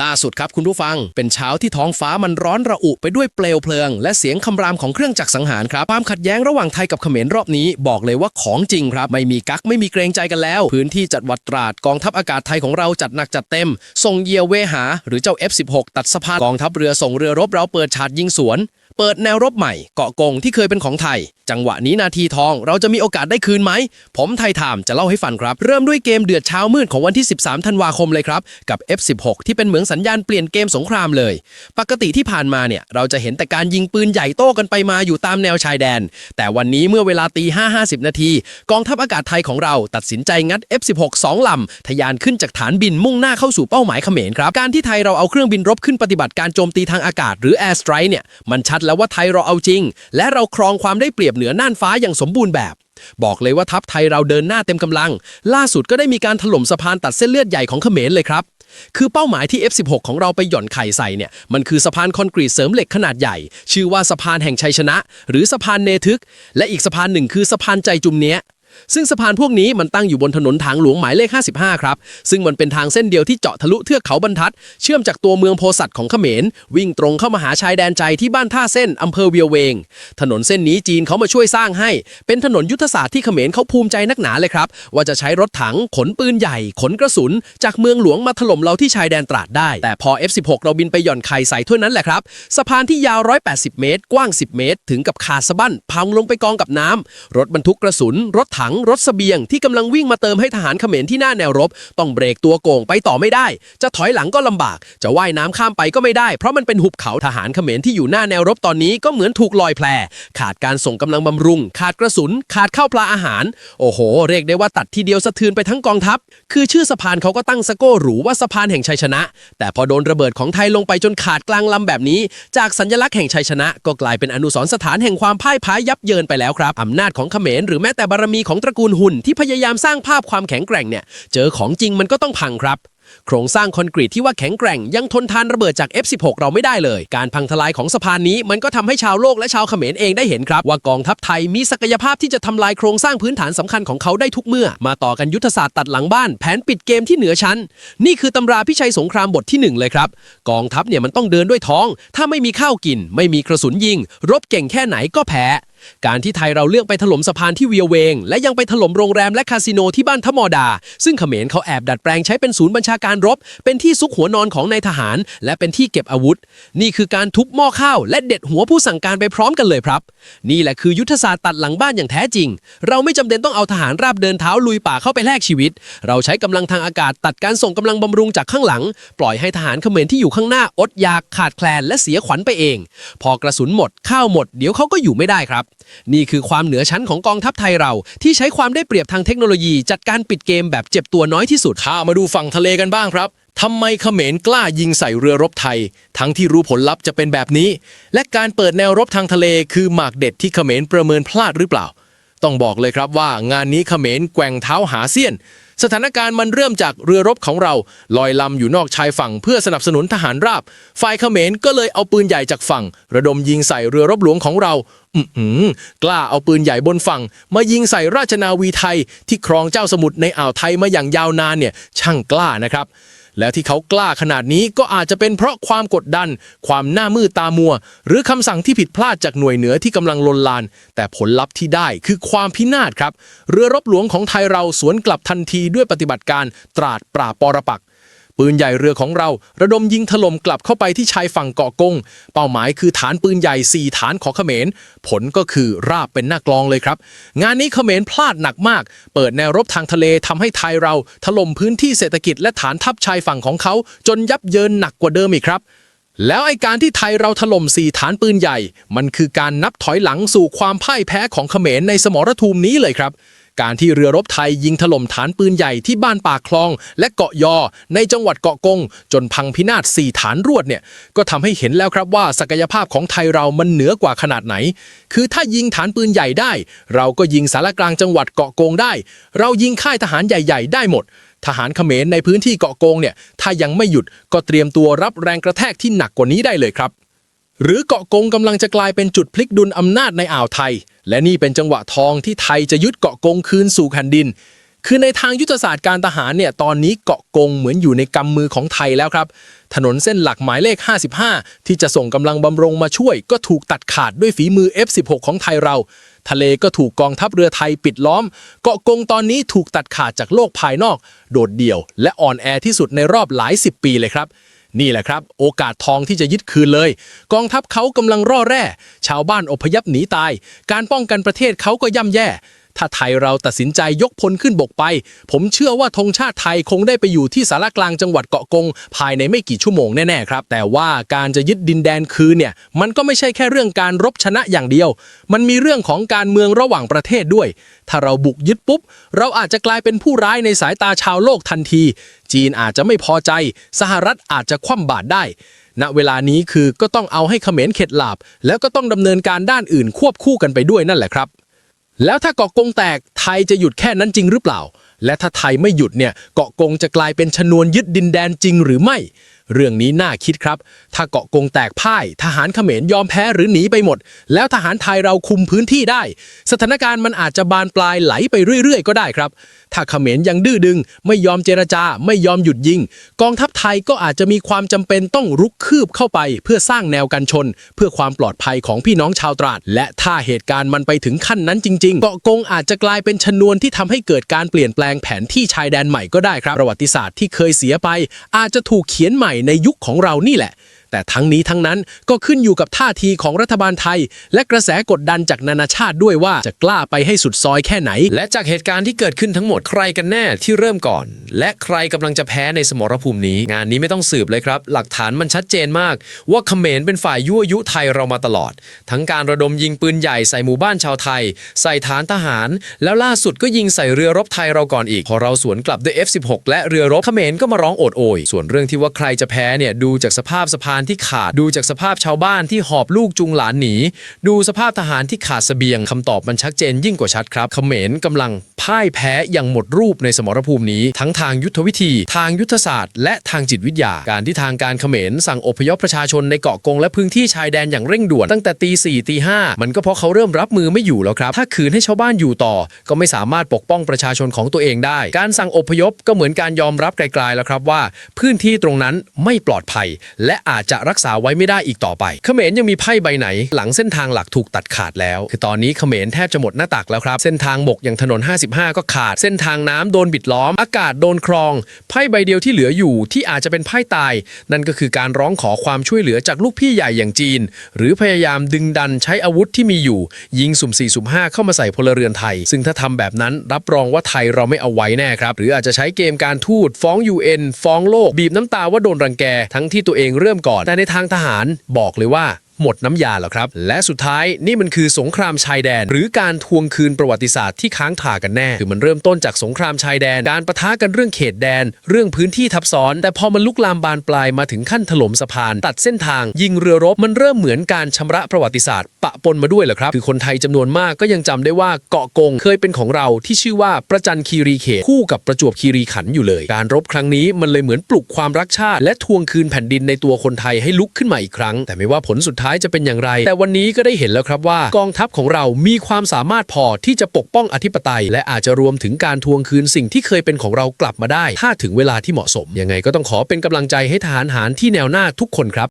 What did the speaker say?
ล่าสุดครับคุณผู้ฟัง เป็นเช้าที่ท้องฟ้ามันร้อนระอุไปด้วยเปลวเพลิง และเสียงคำรามของเครื่องจักรสังหารครับความขัดแย้งระหว่างไทยกับเขมรรอบนี้บอกเลยว่าของจริงครับ ไม่มีกักไม่มีเกรงใจกันแล้ว พื้นที่จัดวัดตราดกองทัพอากาศไทยของเราจัดหนักจัดเต็ม ส่งเยียวเวหา หรือเจ้า F16 ตัดสะพานกองทัพเรือส่งเรือรบเราเปิดฉาดยิงสวน เปิดแนวรบใหม่ เกาะกงที่เคยเป็นของไทย จังหวะนี้นาทีทอง เราจะมีโอกาสได้คืนไหม ผมไทยไทม์จะเล่าให้ฟังครับ เริ่มด้วยเกมเดือดเช้ามืดของวันที่ 13 ธันวาคมเลยครับ กับ F16 ที่เป็นเหมือนสัญญาณเปลี่ยนเกมสงครามเลย ปกติที่ผ่านมาเนี่ย เราจะเห็นแต่การยิงปืนใหญ่โต้กันไปมาอยู่ตามแนวชายแดน แต่วันนี้เมื่อเวลาตี5 50 นาที กองทัพอากาศไทยของเราตัดสินใจงัด F16 2ลำทะยานขึ้นจากฐานบินมุ่งหน้าเข้าสู่เป้าหมายเขมรครับการที่ไทยเราเอาเครื่องบินรบขึ้นปฏิบัติการโจมตีทางอากาศหรือ Air Strike เนี่ยมันชัดแล้วว่าไทยเราเอาจริง และเราครองความได้เปรียบเหนือน่านฟ้าอย่างสมบูรณ์แบบ บอกเลยว่าทัพไทยเราเดินหน้าเต็มกำลัง ล่าสุดก็ได้มีการถล่มสะพานตัดเส้นเลือดใหญ่ของเขมรเลยครับคือเป้าหมายที่ F16 ของเราไปหย่อนไข่ใส่เนี่ย มันคือสะพานคอนกรีตเสริมเหล็กขนาดใหญ่ ชื่อว่าสะพานแห่งชัยชนะ หรือสะพานเนทึก และอีกสะพานหนึ่งคือสะพานใจจุมเนี้ย ซึ่งสะพานพวกนี้มันตั้งอยู่บนถนนทางหลวงหมายเลข 55 ครับ ซึ่งมันเป็นทางเส้นเดียวที่เจาะทะลุเทือกเขาบรรทัด เชื่อมจากตัวเมืองโพสัตของเขมร วิ่งตรงเข้ามาหาชายแดนใจที่บ้านท่าเส้นอำเภอเวียวเวง ถนนเส้นนี้จีนเขามาช่วยสร้างให้ เป็นถนนยุทธศาสตร์ที่เขมรเขาภูมิใจนักหนาเลยครับ ว่าจะใช้รถถังขนปืนใหญ่ ขนกระสุน จากเมืองหลวงมาถล่มเราที่ชายแดนตราดได้ แต่พอ F16 เราบินไปหย่อนไข่ใส่เท่านั้นแหละครับสะพานที่ยาว 180 เมตร กว้าง 10 เมตร ถึงกับขาดสะบั้นพังลงไปกองกับน้ำรถบรรทุกกระสุนรถถงรถเสบียงที่กำลังวิ่งมาเติมให้ทหารเขมรที่หน้าแนวรบ ต้องเบรกตัวโก่งไปต่อไม่ได้ จะถอยหลังก็ลำบาก จะว่ายน้ำข้ามไปก็ไม่ได้ เพราะมันเป็นหุบเขาทหารเขมรที่อยู่หน้าแนวรบตอนนี้ก็เหมือนถูกลอยแพขาดการส่งกำลังบำรุง ขาดกระสุน ขาดข้าวปลาอาหาร โอ้โห เรียกได้ว่าตัดทีเดียวสะเทือนไปทั้งกองทัพ คือชื่อสะพานเขาก็ตั้งสโก้หรูว่าสะพานแห่งชัยชนะ แต่พอโดนระเบิดของไทยลงไปจนขาดกลางลำแบบนี้ จากสัญลักษณ์แห่งชัยชนะ ก็กลายเป็นอนุสรณ์สถานแห่งความพ่ายแพ้ยับเยินไปแล้วครับอำนาจของเขมรหรือแม้แต่บารมีของตระกูลหุ่นที่พยายามสร้างภาพความแข็งแกร่งเนี่ย เจอของจริงมันก็ต้องพังครับ โครงสร้างคอนกรีตที่ว่าแข็งแกร่ง ยังทนทานระเบิดจาก F16 เราไม่ได้เลย การพังทลายของสะพานนี้มันก็ทำให้ชาวโลกและชาวเขมรเองได้เห็นครับ ว่ากองทัพไทยมีศักยภาพที่จะทำลายโครงสร้างพื้นฐานสำคัญของเขาได้ทุกเมื่อ มาต่อกันยุทธศาสตร์ตัดหลังบ้านแผนปิดเกมที่เหนือชั้น นี่คือตำราพิชัยสงครามบทที่หนึ่งเลยครับ กองทัพเนี่ยมันต้องเดินด้วยท้อง ถ้าไม่มีข้าวกิน ไม่มีกระสุนยิง รบเก่งแค่ไหนก็แพ้ การที่ไทยเราเลือกไปถล่มสะพานที่เวียวเวง และยังไปถล่มโรงแรมและคาสิโนที่บ้านทมอดา ซึ่งเขมรเขาแอบดัดแปลงใช้เป็นศูนย์บัญชาการรบ เป็นที่ซุกหัวนอนของนายทหาร และเป็นที่เก็บอาวุธ นี่คือการทุบหม้อข้าว และเด็ดหัวผู้สั่งการไปพร้อมกันเลยครับ นี่แหละคือยุทธศาสตร์ตัดหลังบ้านอย่างแท้จริง เราไม่จำเป็นต้องเอาทหารราบเดินเท้าลุยป่าเข้าไปแลกชีวิต เราใช้กำลังทางอากาศตัดการส่งกำลังบำรุงจากข้างหลัง ปล่อยให้ทหารเขมรที่อยู่ข้างหน้าอดอยากขาดแคลนและเสียขวัญไปเอง พอกระสุนหมดข้าวหมดเดี๋ยวเขาก็อยู่ไม่ได้ครับนี่คือความเหนือชั้นของกองทัพไทยเราที่ใช้ความได้เปรียบทางเทคโนโลยี จัดการปิดเกมแบบเจ็บตัวน้อยที่สุด ข้ามาดูฝั่งทะเลกันบ้างครับทำไมเขมรกล้ายิงใส่เรือรบไทย ทั้งที่รู้ผลลัพธ์จะเป็นแบบนี้ และการเปิดแนวรบทางทะเลคือหมากเด็ดที่เขมรประเมินพลาดหรือเปล่า ต้องบอกเลยครับว่างานนี้เขมรแกว่งเท้าหาเสี้ยน สถานการณ์มันเริ่มจากเรือรบของเรา ลอยลำอยู่นอกชายฝั่งเพื่อสนับสนุนทหารราบ ฝ่ายเขมรก็เลยเอาปืนใหญ่จากฝั่ง ระดมยิงใส่เรือรบหลวงของเราอือหือกล้าเอาปืนใหญ่บนฝั่ง มายิงใส่ราชนาวีไทย ที่ครองเจ้าสมุทรในอ่าวไทยมาอย่างยาวนานเนี่ยช่างกล้านะครับ แล้วที่เขากล้าขนาดนี้ก็อาจจะเป็นเพราะความกดดัน ความหน้ามืดตามัว หรือคำสั่งที่ผิดพลาดจากหน่วยเหนือที่กำลังลนลาน แต่ผลลัพธ์ที่ได้คือความพินาศครับ เรือรบหลวงของไทยเราสวนกลับทันทีด้วยปฏิบัติการตราดปราบปรปัก ปืนใหญ่เรือของเรา ระดมยิงถล่มกลับเข้าไปที่ชายฝั่งเกาะกง เป้าหมายคือฐานปืนใหญ่ 4 ฐานของเขมร ผลก็คือราบเป็นหน้ากลองเลยครับ งานนี้เขมรพลาดหนักมาก เปิดแนวรบทางทะเลทำให้ไทยเรา ถล่มพื้นที่เศรษฐกิจและฐานทัพชายฝั่งของเขา จนยับเยินหนักกว่าเดิมอีกครับแล้วไอการที่ไทยเราถล่มสี่ฐานปืนใหญ่ มันคือการนับถอยหลังสู่ความพ่ายแพ้ของเขมรในสมรภูมินี้เลยครับ การที่เรือรบไทยยิงถล่มฐานปืนใหญ่ที่บ้านปากคลอง และเกาะยอ ในจังหวัดเกาะกง จนพังพินาศสี่ฐานรวดเนี่ยก็ทำให้เห็นแล้วครับว่าศักยภาพของไทยเรามันเหนือกว่าขนาดไหน คือถ้ายิงฐานปืนใหญ่ได้ เราก็ยิงสารกลางจังหวัดเกาะกงได้ เรายิงค่ายทหารใหญ่ ๆ ได้หมดทหารเขมรในพื้นที่เกาะกงเนี่ยถ้ายังไม่หยุดก็เตรียมตัวรับแรงกระแทกที่หนักกว่านี้ได้เลยครับ หรือเกาะกงกำลังจะกลายเป็นจุดพลิกดุลอำนาจในอ่าวไทย และนี่เป็นจังหวะทองที่ไทยจะยึดเกาะกงคืนสู่แผ่นดิน คือในทางยุทธศาสตร์การทหารเนี่ยตอนนี้เกาะกงเหมือนอยู่ในกำมือของไทยแล้วครับ ถนนเส้นหลักหมายเลข 55 ที่จะส่งกำลังบำรุงมาช่วย ก็ถูกตัดขาดด้วยฝีมือ F16 ของไทยเรา ทะเลก็ถูกกองทัพเรือไทยปิดล้อม เกาะกงตอนนี้ถูกตัดขาดจากโลกภายนอก โดดเดี่ยว และอ่อนแอที่สุดในรอบหลายสิบปีเลยครับ นี่แหละครับ โอกาสทองที่จะยึดคืนเลย กองทัพเขากำลังร่อแร่ ชาวบ้านอพยพหนีตาย การป้องกันประเทศเขาก็ย่ำแย่ ถ้าไทยเราตัดสินใจยกพลขึ้นบกไป ผมเชื่อว่าธงชาติไทยคงได้ไปอยู่ที่สารกลางจังหวัดเกาะกง ภายในไม่กี่ชั่วโมงแน่ๆครับ แต่ว่าการจะยึดดินแดนคืนเนี่ยมันก็ไม่ใช่แค่เรื่องการรบชนะอย่างเดียว มันมีเรื่องของการเมืองระหว่างประเทศด้วย ถ้าเราบุกยึดปุ๊บ เราอาจจะกลายเป็นผู้ร้ายในสายตาชาวโลกทันที จีนอาจจะไม่พอใจ สหรัฐอาจจะคว่ำบาตรได้ณเวลานี้คือก็ต้องเอาให้เขมรเข็ดหลาบ แล้วก็ต้องดำเนินการด้านอื่นควบคู่กันไปด้วยนั่นแหละครับ แล้วถ้าเกาะกงแตกไทยจะหยุดแค่นั้นจริงหรือเปล่า และถ้าไทยไม่หยุดเนี่ยเกาะกงจะกลายเป็นชนวนยึดดินแดนจริงหรือไม่ เรื่องนี้น่าคิดครับ ถ้าเกาะกงแตกพ่าย ทหารเขมรยอมแพ้หรือหนีไปหมด แล้วทหารไทยเราคุมพื้นที่ได้ สถานการณ์มันอาจจะบานปลายไหลไปเรื่อย ๆ ก็ได้ครับ ถ้าเขมรยังดื้อดึง ไม่ยอมเจรจา ไม่ยอมหยุดยิง กองทัพไทยก็อาจจะมีความจำเป็นต้องรุกคืบเข้าไป เพื่อสร้างแนวกันชน เพื่อความปลอดภัยของพี่น้องชาวตราด และถ้าเหตุการณ์มันไปถึงขั้นนั้นจริง ๆ เกาะกงอาจจะกลายเป็นชนวนที่ทำให้เกิดการเปลี่ยนแปลงแผนที่ชายแดนใหม่ก็ได้ครับประวัติศาสตร์ที่เคยเสียไป อาจจะถูกเขียนใหม่ในยุคของเรานี่แหละ แต่ทั้งนี้ทั้งนั้นก็ขึ้นอยู่กับท่าทีของรัฐบาลไทย และกระแสกดดันจากนานาชาติด้วยว่าจะกล้าไปให้สุดซอยแค่ไหน และจากเหตุการณ์ที่เกิดขึ้นทั้งหมดใครกันแน่ที่เริ่มก่อน และใครกำลังจะแพ้ในสมรภูมินี้ งานนี้ไม่ต้องสืบเลยครับ หลักฐานมันชัดเจนมาก ว่าเขมรเป็นฝ่ายยั่วยุไทยเรามาตลอด ทั้งการระดมยิงปืนใหญ่ใส่หมู่บ้านชาวไทย ใส่ฐานทหาร แล้วล่าสุดก็ยิงใส่เรือรบไทยเราก่อนอีก พอเราสวนกลับด้วย F16 และเรือรบเขมรก็มาร้องโอดโอยส่วนเรื่องที่ว่าใครจะแพ้เนี่ยดูจากสภาพสะพานที่ขาด ดูจากสภาพชาวบ้านที่หอบลูกจูงหลานหนี ดูสภาพทหารที่ขาดเสบียงคำตอบมันชัดเจนยิ่งกว่าชัดครับเขมรกำลังพ่ายแพ้อย่างหมดรูปในสมรภูมินี้ ทั้งทางยุทธวิธี ทางยุทธศาสตร์ และทางจิตวิทยา การที่ทางการเขมรสั่งอพยพประชาชนในเกาะกงและพื้นที่ชายแดนอย่างเร่งด่วนตั้งแต่ตีสี่ตีห้ามันก็เพราะเขาเริ่มรับมือไม่อยู่แล้วครับ ถ้าขืนให้ชาวบ้านอยู่ต่อ ก็ไม่สามารถปกป้องประชาชนของตัวเองได้ การสั่งอพยพก็เหมือนการยอมรับไกลๆแล้วครับว่า พื้นที่ตรงนั้นไม่ปลอดภัย และอาจจะรักษาไว้ไม่ได้อีกต่อไป เขมรยังมีไพ่ใบไหน หลังเส้นทางหลักถูกตัดขาดแล้ว คือตอนนี้เขมรแทบจะหมดหน้าตักแล้วครับ เส้นทางบกอย่างถนน 55 ก็ขาด เส้นทางน้ำโดนบิดล้อม อากาศโดนครอง ไพ่ใบเดียวที่เหลืออยู่ที่อาจจะเป็นไพ่ตาย นั่นก็คือการร้องขอความช่วยเหลือจากลูกพี่ใหญ่อย่างจีน หรือพยายามดึงดันใช้อาวุธที่มีอยู่ ยิงสุ่ม4สุ่ม5เข้ามาใส่พลเรือนไทย ซึ่งถ้าทำแบบนั้นรับรองว่าไทยเราไม่เอาไว้แน่ครับ หรืออาจจะใช้เกมการทูตฟ้อง UN ฟ้องโลกบีบน้ำตาว่าโดนรังแกทั้งที่ตัวเองเริ่มก่อนแต่ในทางทหารบอกเลยว่า หมดน้ำยาแล้วครับ และสุดท้ายนี่มันคือสงครามชายแดน หรือการทวงคืนประวัติศาสตร์ที่ค้างคากันแน่ คือมันเริ่มต้นจากสงครามชายแดน การประทะกันเรื่องเขตแดน เรื่องพื้นที่ทับซ้อน แต่พอมันลุกลามบานปลายมาถึงขั้นถล่มสะพาน ตัดเส้นทาง ยิงเรือรบมันเริ่มเหมือนการชำระประวัติศาสตร์ ปะปนมาด้วยเหรอครับ คือคนไทยจำนวนมากก็ยังจำได้ว่าเกาะกงเคยเป็นของเราที่ชื่อว่าประจันคีรีเขตคู่กับประจวบคีรีขันอยู่เลย การรบครั้งนี้มันเลยเหมือนปลุกความรักชาติ และทวงคืนแผ่นดินในตัวคนไทยให้ลุกขึ้นมาอีกครั้ง แต่ไม่ว่าผลสุดท้ายจะเป็นอย่างไร แต่วันนี้ก็ได้เห็นแล้วครับว่ากองทัพของเรามีความสามารถพอที่จะปกป้องอธิปไตย และอาจจะรวมถึงการทวงคืนสิ่งที่เคยเป็นของเรากลับมาได้ ถ้าถึงเวลาที่เหมาะสมยังไงก็ต้องขอเป็นกำลังใจให้ทหารหารที่แนวหน้าทุกคนครับ